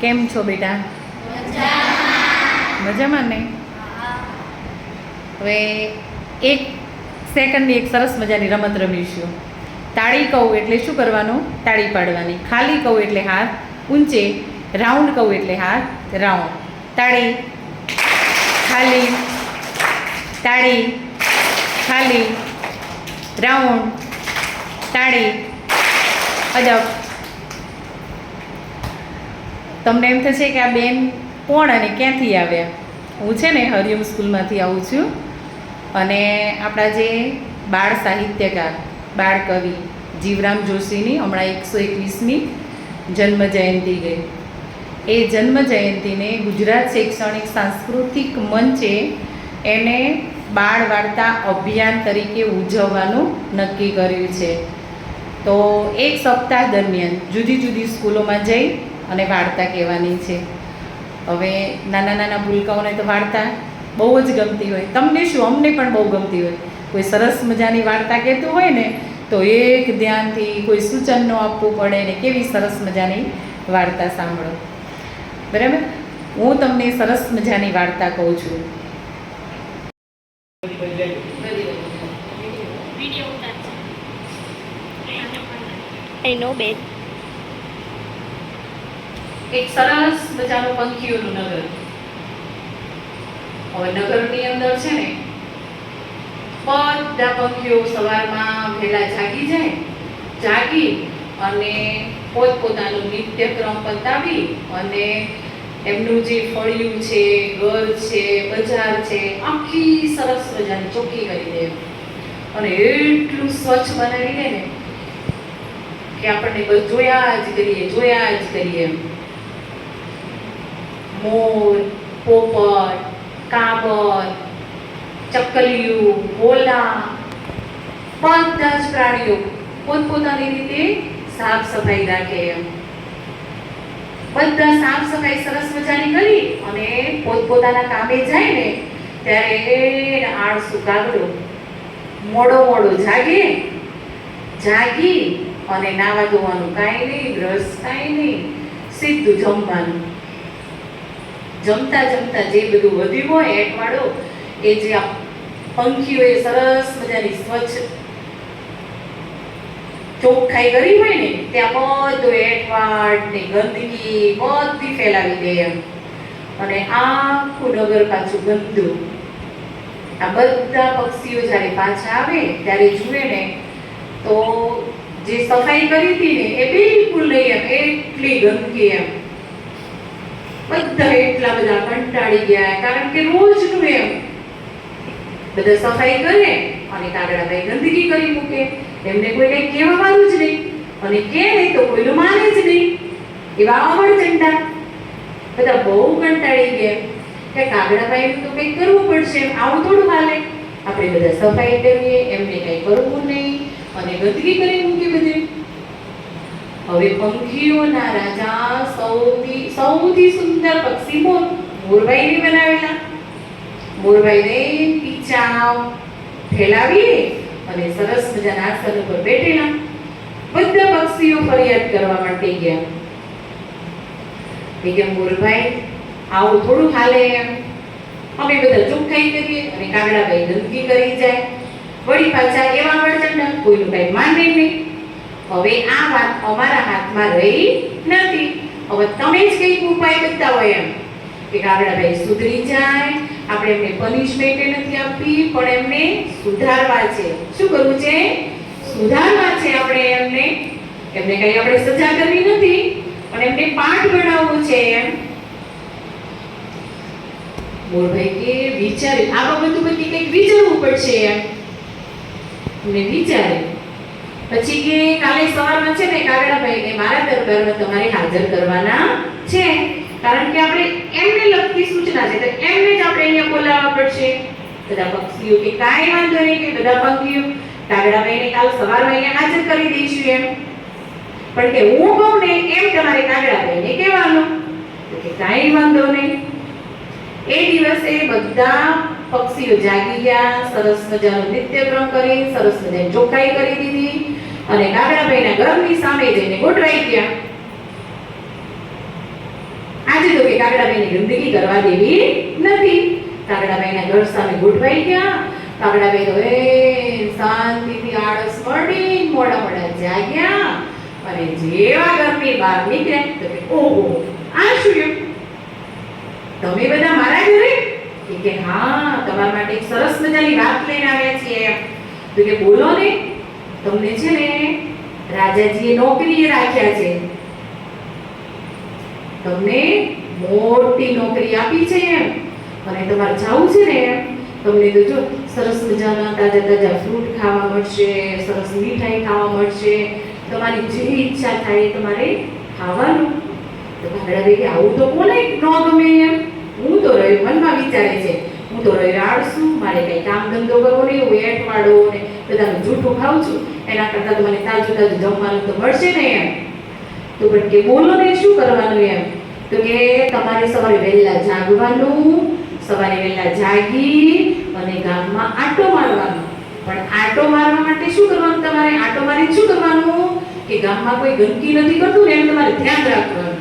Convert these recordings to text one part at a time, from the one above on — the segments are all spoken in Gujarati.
કેમ છો બેટા? મજામાં ને? હવે એક સેકન્ડની એક સરસ મજાની રમત રમીશું. તાળી કહું એટલે શું કરવાનું? તાળી પાડવાની. ખાલી કહું એટલે હાથ ઊંચે રાઉન્ડ કહું એટલે હાથ રાઉન્ડ તાળી, ખાલી તાળી, ખાલી રાઉન્ડ તાળી અજબ તમને એમ થશે કે આ બેન કોણ અને ક્યાંથી આવ્યા હું છે ને હરિયમ સ્કૂલમાંથી આવું છું અને આપણા જે બાળ સાહિત્યકાર, બાળ કવિ જીવરામ જોશીની હમણાં એકસો એકવીસમી જન્મ જયંતિ ગઈ. એ જન્મ જયંતિને ગુજરાત શૈક્ષણિક સાંસ્કૃતિક મંચે એને બાળ વાર્તા અભિયાન તરીકે ઉજવવાનું નક્કી કર્યું છે. તો એક સપ્તાહ દરમિયાન જુદી જુદી સ્કૂલોમાં જઈ અને વાર્તા કહેવાની છે. હવે નાના નાના ભૂલકાઓને તો વાર્તા બહુ જ ગમતી હોય. તમને શું? અમને પણ બહુ ગમતી હોય. કોઈ સરસ મજાની વાર્તા કહેતું હોય ને, તો એક ધ્યાનથી કોઈ સૂચન ન આપવું પડે ને કેવી સરસ મજાની વાર્તા સાંભળો. બરાબર? હું તમને સરસ મજાની વાર્તા કહું છું. I know એક સરસ મજાનું પંખીઓનું નગર. હવે નગરની અંદર છે ને, બધા પંખીઓ સવારમાં વહેલા જાગી જાય, જાગી અને પોતપોતાનું નિત્યક્રમ પતાવી અને એમનું જે ફળિયું છે, ઘર છે, બજાર છે, આખી સરસ મજાની ચોખ્ખી કરી દે. અને એટલું સ્વચ્છ બનાવી દે ને કે આપણને જોયા જ કરીએ, જોયા જ કરીએ એમ. મોર, પોપટ કાબર ચકલિયું ભોલા બધા જ પ્રાણીઓ પોતપોતાની રીતે સાફ સફાઈ રાખે. એમ બધા સાફ સફાઈ સરસ મજાની કરી અને પોતપોતાના કામે જાય ને, ત્યારે આળસુ કાગડો મોડો મોડો જાગે, જાગી અને નાવા ધોવાનું કાંઈ નહીં, બ્રશ કાંઈ નહીં, સીધું જમવાનું. જમતા જમતા જે બધું વધ્યું હોય એટવાળો એ જે આ પંખીઓએ સરસ મજાની સ્વચ્છ ચોખ્ખાઈ કરી હોય ને, ત્યાં બધું એઠવાડ ને ગંદકી બધી ફેલાવી દે એમ. અને આખું નગર પાછું ગંદુ. આ બધા પક્ષીઓ જ્યારે પાછા આવે, ત્યારે જુએ ને, તો જે સફાઈ કરી હતી ને, એ બિલકુલ નહીં એમ, એટલી ગંદકી એમ. બધા એટલા બધા કંટાળી ગયા કારણ કે રોજનું એમ. બધા સફાઈ કરે અને કાગડાભાઈ ગંદકી કરી મૂકે. એમને કોઈ કઈ કહેવા વાળું જ નહીં. અને કે નહીં તો કોઈનું માને જ નહીં. એવા અવળચંડા બધા બહુ કંટાળી ગયા. કે કાગડાભાઈ તો કંઈક કરવું પડશે આવું થોડું હાલે. આપણે બધા સફાઈ કરીએ, એમને કંઈ કરવું નહીં. અને ગંદકી કરી મૂકી બધી. હવે પંખીઓના રાજા સૌથી સૌથી સુંદર પક્ષી મોર મોરભાઈને બનાવેલા. મોરભાઈને પીચાવ ફેલાવીએ અને સરસ મજાના આસન ઉપર બેઠેલા. બધા પક્ષીઓ ફરિયાદ કરવા માટે ગયા. કે મોરભાઈ, આવું થોડું હાલે એમ. અમે બધા ચોખ્ખાઈ કરીએ અને કાગડાભાઈ ગંદકી કરી જાય. વળી પાછા એવા વળચંડા કોઈનું કઈ માને નહીં. હવે આ વાત અમારા હાથમાં રહી નથી. હવે તમે જ કંઈક ઉપાય બતાવો એમ. કે ગાબડાભાઈ સુધરી જાય, આપણે એમને પનિશમેન્ટ નથી આપવી પણ એમને સુધારવા છે. શું કરવું છે? સુધારવા છે આપણે એમને. એમને કઈ આપણે સજા કરવી નથી, પણ એમને પાઠ ભણાવવું છે એમ. મોરભાઈ કે વિચાર, આ બાબત ઉપર કંઈક વિચારવું પડશે એમ. મેં વિચાર્યું પછી કે કાલે સવારમાં છે ને, કાગડાભાઈને મારા દરબારમાં તમારે હાજર કરવાના છે. કારણ કે આપણે એમને લગતી સૂચના છે, તો એમને જ આપણે અહીંયા બોલાવવા પડશે. બધા પક્ષીઓ કે કાંઈ વાંધો નહીં કે બધા પક્ષીઓ કાગડાભાઈને કાલ સવારમાં અહીંયા હાજર કરી દઈશું એમ. પણ કે હું કહું ને, એમ તમારે કાગડાભાઈને કહેવાનું. કે કાંઈ વાંધો નહીં. એ દિવસે બધા પક્ષીઓ જાગી ગયા, સરસ મજાનો નિત્યક્રમ કરી, સરસ મજાની ચોખ્ખાઈ કરી દીધી. અને કાગડાભાઈના ઘરની સામે જઈને ગોઠવાઈ ગયા. કે કાગડાભાઈની ગંદકી કરવા દેવી નથી. કાગડાભાઈના ઘર સામે ગોઠવાઈ ગયા. કાગડાભાઈ તો એ શાંતિથી આળસ મળી મોડા મોડા જાગ્યા. અને જેવા ઘરની બહાર નીકળ્યા તો કે, ઓહો, આ શું તમે બધા મારા ઘરે? કે હા, તમારા માટે સરસ મજાની વાત લઈને આવ્યા છીએ. તો કે, બોલો ને તમને છે ને રાજાજીએ નોકરીએ રાખ્યા છે. તમને મોટી નોકરી આપી છે એમ. અને તમારે જવું છે ને તમને તો જો સરસ મજાના તાજા તાજા ફ્રૂટ ખાવા મળશે, સરસ મીઠાઈ ખાવા મળશે. તમારી જે ઈચ્છા થાય તમારે ખાવાનું. તો ભાગડા કે આવું તો કોને ન ગમે એમ. હું તો રહ્યો મનમાં વિચારે છે. હું તો રહ્યો રાડશું મારે કઈ કામ ધંધો કરવો નહીં, હું એઠવાડો ને બધાનું જૂઠું ખાઉં છું. એના કરતાં તો મને તાજું તાજું જમવાનું તો મળશે ને એમ. તો પણ કે બોલો ને શું કરવાનું એમ? તો કે તમારે સવારે વહેલા જાગવાનું, સવારે વહેલા જાગી અને ગામમાં આટો મારવાનો. પણ આટો મારવા માટે શું કરવાનું તમારે? આટો મારી શું કરવાનું? કે ગામમાં કોઈ ગંદકી નથી કરતું ને એમ તમારે ધ્યાન રાખવાનું.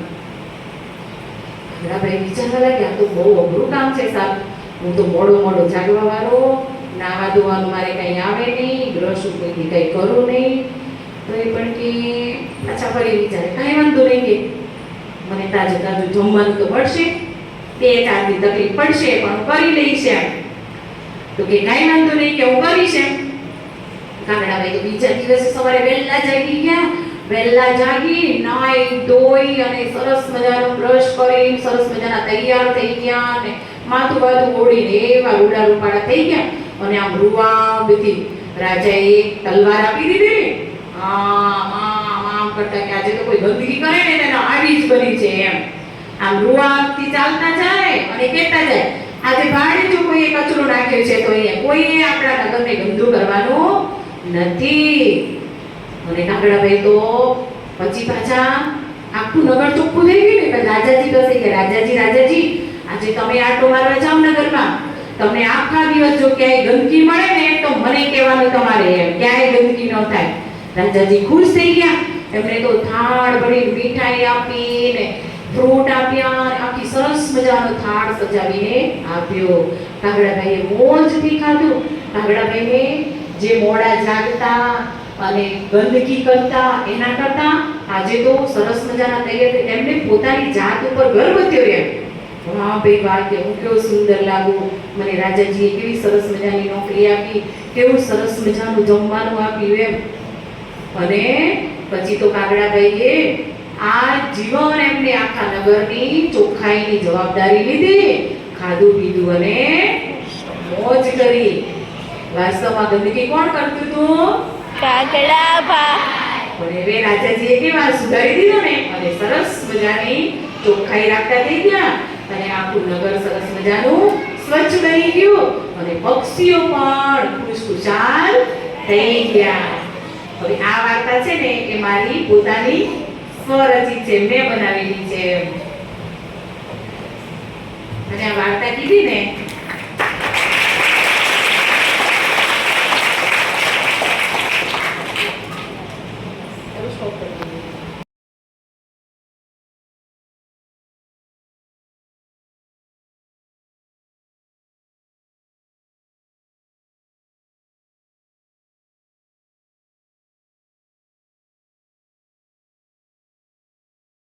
ભાઈ વિચારવા લાગ્યા તો બહુ અઘરું કામ છે સાહેબ. હું તો મોડો મોડો જાગવા વાળો નાવા ધોવાનું મારે કંઈ આવે નહીં, બ્રશ ઉપરથી કંઈ કરું નહીં. તો એ પણ કે પાછા ફરી વિચારે, કાંઈ વાંધો નહીં કે, મને તાજું તાજું જમવાનું તો પડશે બે ચારની તકલીફ પડશે, પણ કરી લઈશ એમ. તો કે, કાંઈ વાંધો નહીં કે, હું કરીશ એમ. કાગડાભાઈ તો બીજા દિવસે સવારે વહેલા જાગી ગયા, વહેલા જાગી, નાઈ ધોઈ અને સરસ મજાનો બ્રશ કરી સરસ મજાના તૈયાર થઈ ગયા અને માથું બાથું ઓળીને એવા રૂડા રૂપાળા થઈ ગયા. અને આમ રૂવાબથી રાજાએ એક તલવાર આપી દીધી. આમ આમ કરતા કે આજે તો કોઈ ગંદકી કરે ને તેને આવી જ બની છે એમ. આમ રૂવાબથી ચાલતા જાય અને કહેતા જાય, આજે ભાડે જો કોઈએ કચરો નાખ્યો છે તો અહીંયા કોઈએ આપણા નગરને કરવાનું નથી. અને કાગડાભાઈ તો પછી પાછા આખું નગર ચોખ્ખું થઈ ગયું ને રાજાજી કહે કે, રાજાજી રાજાજી, આજે તમે આટો મારવા જાઓ નગરમાં. તમને આખા દિવસ જો ક્યાંય ગંદકી મળે ને, તો મને કહેવાનું તમારે એમ, ક્યાંય ગંદકી ન થાય. રાજાજી ખુશ થઈ ગયા. એમણે તો થાળ ભરી મીઠાઈ આપી ને ફ્રૂટ આપ્યા આખી સરસ મજાનો થાળ સજાવીને આપ્યો. કાગડાભાઈએ મોજથી ખાધું. કાગડાભાઈને જે મોડા જાગતા અને ગંદકી કરતા એના કરતા આજે તો સરસ મજાના તૈયાર એમને પોતાની જાત ઉપર ગર્વ થયો એમ. વાહ ભાઈ વાહ કે હું કેવો સુંદર લાગુ. મને રાજાજીએ કેવી સરસ મજાની નોકરી આપી કેવું સરસ મજાનું જમવાનું આપ્યું એમ. અને પછી તો કાગડાભાઈએ આ જીવન એમને આખા નગરની ચોખ્ખાઈની જવાબદારી લીધી ખાધું પીધું અને મોજ કરી. વાસ્તવમાં ગંદકી કોણ કરતું હતું? કાગડા ભા પણ હવે રાજાજીએ કેવા સુધારી દીધો ને? અને સરસ મજાની ચોખ્ખાઈ રાખતા થઈ ગયા. અને આખું નગર સરસ મજાનું સ્વચ્છ બની ગયું. અને પક્ષીઓ પણ ખુશખુશાલ થઈ ગયા. હવે આ વાર્તા છે ને એ મારી પોતાની સ્વરચિત છે. મેં બનાવેલી છે. અને આ વાર્તા કીધી ને